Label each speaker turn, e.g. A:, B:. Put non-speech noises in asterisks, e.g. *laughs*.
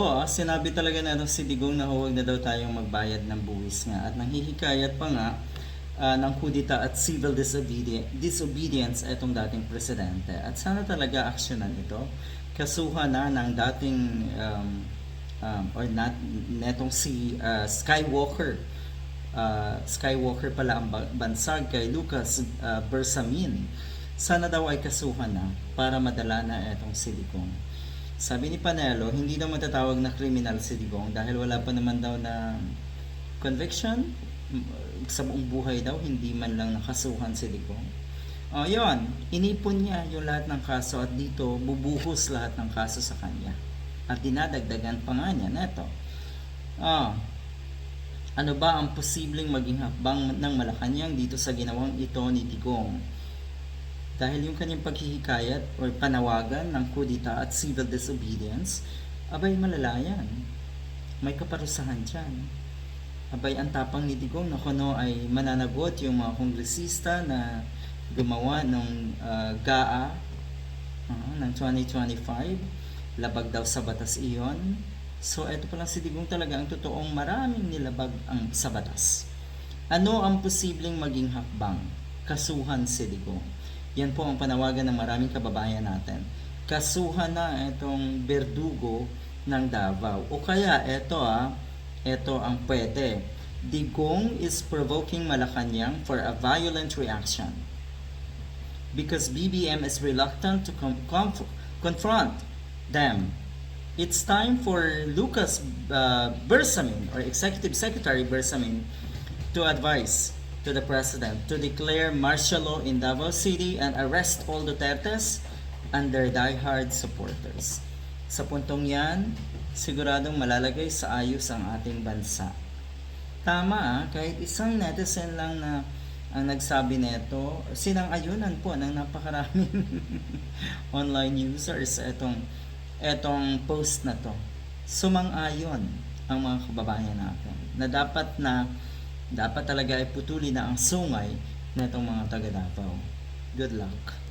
A: Oo, sinabi talaga na si Digong na huwag na daw tayong magbayad ng buwis nga at nanghihikayat pa nga ah, ng kudita at civil disobedience, disobedience itong dating presidente. At sana talaga aksyonan ito. Kasuhan na ng dating um, um, or not, netong si ah, Skywalker. Ah, Skywalker pala ang ba- bansag kay Lucas ah, Bersamin. Sana daw ay kasuhan na para madala na itong si Digong. Sabi ni Panelo, hindi daw matatawag na criminal si Digong dahil wala pa naman daw na conviction sa buong buhay daw, hindi man lang nakasuhan si Digong. O yun, inipon niya yung lahat ng kaso at dito bubuhos lahat ng kaso sa kanya. At dinadagdagan pa nga niya neto. Ah, ano ba ang posibleng maging hakbang ng Malacanang dito sa ginawang ito ni Digong? Dahil yung kanyang paghihikayat o panawagan ng kudita at civil disobedience, abay malalayan. May kaparusahan dyan. Abay ang tapang ni Digong na kuno ay mananagot yung mga kongresista na gumawa ng ah, GAA ah, ng 2025. Labag daw sa batas iyon. So, eto pa lang si Digong talaga ang totoong maraming nilabag ang sa batas. Ano ang posibleng maging hakbang? Kasuhan si Digong. Yan po ang panawagan ng maraming kababayan natin. Kasuhan na itong berdugo ng Davao. O kaya, eto ah, eto ang pwede. Digong is provoking Malacanang for a violent reaction because BBM is reluctant to com- conf- confront them. It's time for Lucas uh, Bersamin or Executive Secretary Bersamin to advise to the President to declare martial law in Davao City and arrest all Dutertes and their diehard supporters. Sa puntong yan, siguradong malalagay sa ayos ang ating bansa. Tama ah, kahit isang netizen lang na ang nagsabi nito, sinang-ayunan po ng napakaraming *laughs* online users etong etong post na to. Sumang-ayon ang mga kababayan natin na dapat na dapat talaga ay putuli na ang sungay na itong mga taga Davao. Good luck.